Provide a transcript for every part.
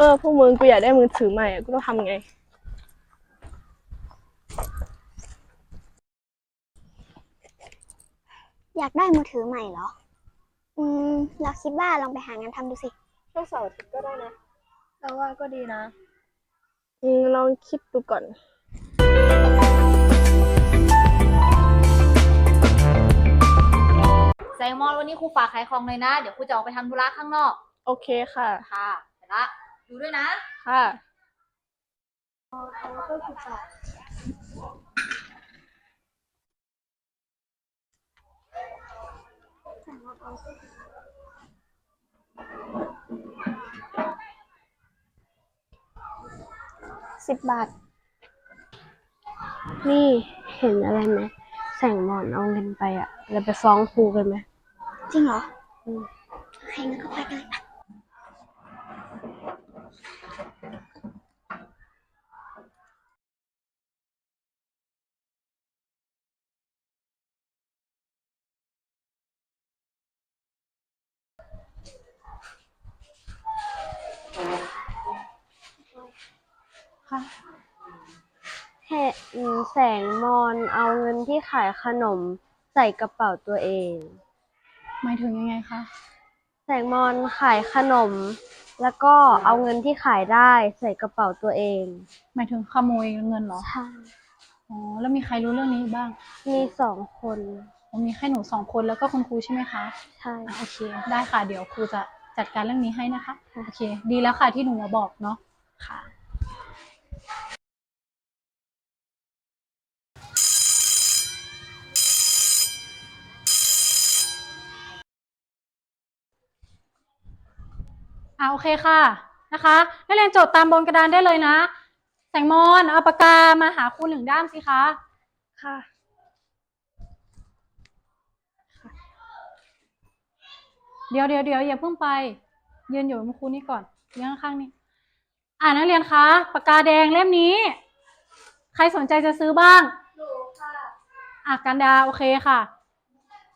เออพวกมึงกูอยากได้มือถือใหม่อะกูต้องทำไง อยากได้มือถือใหม่เหรอ อืม เราคิดว่าลองไปหางานทำดูสิ ช่วงเสาร์อาทิตย์ก็ได้นะ เราว่าก็ดีนะ อืมลองคิดดูก่อนแซลมอนวันนี้ครูฝากขายของเลยนะ เดี๋ยวครูจะออกไปทำธุระข้างนอก โอเคค่ะ ค่ะ เสร็จละ ดูด้วยนะ ค่ะสิบบาท นี่เห็นอะไรไหมแสงมอนเอาเงินไปอะเราไปฟ้องครูกันไหมจริงเหรอ อืม ใครงั้นก็ไปกันเลยปะ เห็น แสงมอนเอาเงินที่ขายขนมใส่กระเป๋าตัวเอง หมายถึงยังไงคะ แสงมอนขายขนม แล้วก็เอาเงินที่ขายได้ใส่กระเป๋าตัวเองหมายถึงขโมยเงินเหรอ ใช่อ๋อ แล้วมีใครรู้เรื่องนี้บ้างมีสองคนอ๋อมีแค่หนูสองคนแล้วก็คุณครูใช่ไหมคะใช่ อะโอเค ได้ค่ะ เดี๋ยวครูจะจัดการเรื่องนี้ให้นะคะ ค่ะ โอเค ดีแล้วค่ะที่หนูมาบอกเนาะ ค่ะ อ่าโอเคค่ะนะคะนักเรียนจดตามบนกระดานได้เลยนะ แสงมอนเอาปากกามาหาครูหนึ่งด้ามสิคะค่ะเดี๋ยวเดี๋ยวเดี๋ยวอย่าเพิ่งไป ยืนอยู่กับครูนี่ก่อนยืนข้างๆนี่อ่านักเรียนคะปากกาแดงเล่มนี้ ใครสนใจจะซื้อบ้างหนูค่ะอะกันดาโอเคค่ะ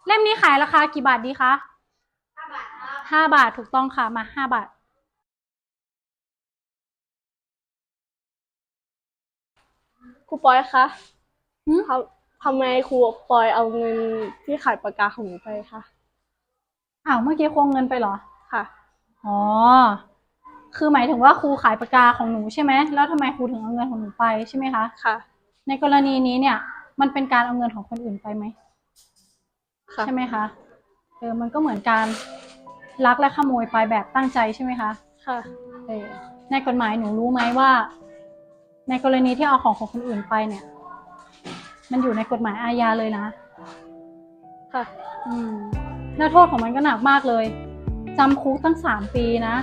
เล่มนี้ขายราคากี่บาทดีคะห้าบาทห้าบาทถูกต้องค่ะมาห้าบาท ครูปอยคะหืมทำทำไมครูปอยเอาเงินที่ขายปากกาของหนูไปคะ อ้าวเมื่อกี้ควงเงินไปเหรอ ค่ะ อ๋อ คือหมายถึงว่าครูขายปากกาของหนูใช่ไหม แล้วทำไมครูถึงเอาเงินของหนูไปใช่ไหมคะ ค่ะ ในกรณีนี้เนี่ย มันเป็นการเอาเงินของคนอื่นไปไหม ค่ะใช่ไหมคะ เออ มันก็เหมือนการลักและขโมยไปแบบตั้งใจใช่ไหมคะ ค่ะ เออในกฎหมายหนูรู้ไหมว่า ในกรณีที่เอาของของคนอื่นไปเนี่ย มันอยู่ในกฎหมายอาญาเลยนะ ค่ะ อืมแล้วโทษของมันก็หนักมากเลยจำคุกตั้งสามปีนะ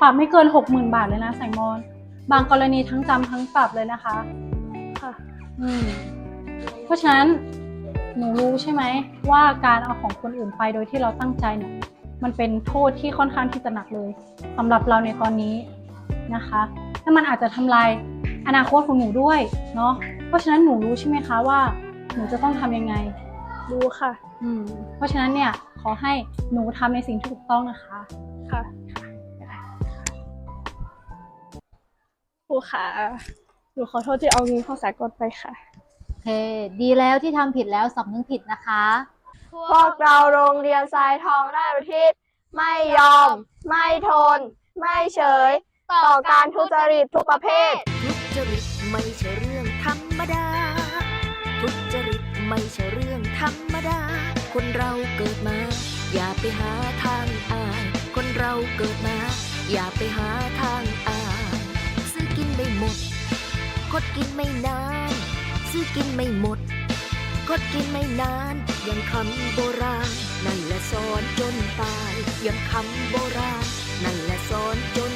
ปรับไม่เกินหกหมื่นบาทเลยนะแสงมอน บางกรณีทั้งจำทั้งปรับเลยนะคะ ค่ะ อืม เพราะฉะนั้นหนูรู้ใช่ไหมว่าการเอาของคนอื่นไปโดยที่เราตั้งใจเนี่ย มันเป็นโทษที่ค่อนข้างที่จะหนักเลยสำหรับเราในตอนนี้นะคะและมันอาจจะทำลาย อนาคตของหนูด้วยเนาะเพราะฉะนั้นหนูรู้ใช่ไหมคะว่า หนูจะต้องทำยังไง รู้ค่ะ อืมเพราะฉะนั้นเนี่ยขอให้หนูทำในสิ่งที่ถูกต้องนะคะค่ะครูขาหนูขอโทษที่เอาเงินเข้าสากลไปค่ะโอเค ดีแล้วที่ทำผิดแล้วสำนึกผิดนะคะ พวกเราโรงเรียนทรายทองราชประทีปไม่ยอม ไม่ทน ไม่เฉย ต่อการทุจริตทุกประเภททุ จริตไม่ใช่เรื่องธรรมดา ทุจริตไม่ใช่เรื่องธรรมดา คนเราเกิดมา อย่าไปหาทางอาย คนเราเกิดมา อย่าไปหาทางอายซื้อกินไม่หมด คดกินไม่นาน ซื้อกินไม่หมด คดกินไม่นานยังคำโบราณ นั่นแหละสอนจนตายยังคำโบราณ นั่นแหละสอนจน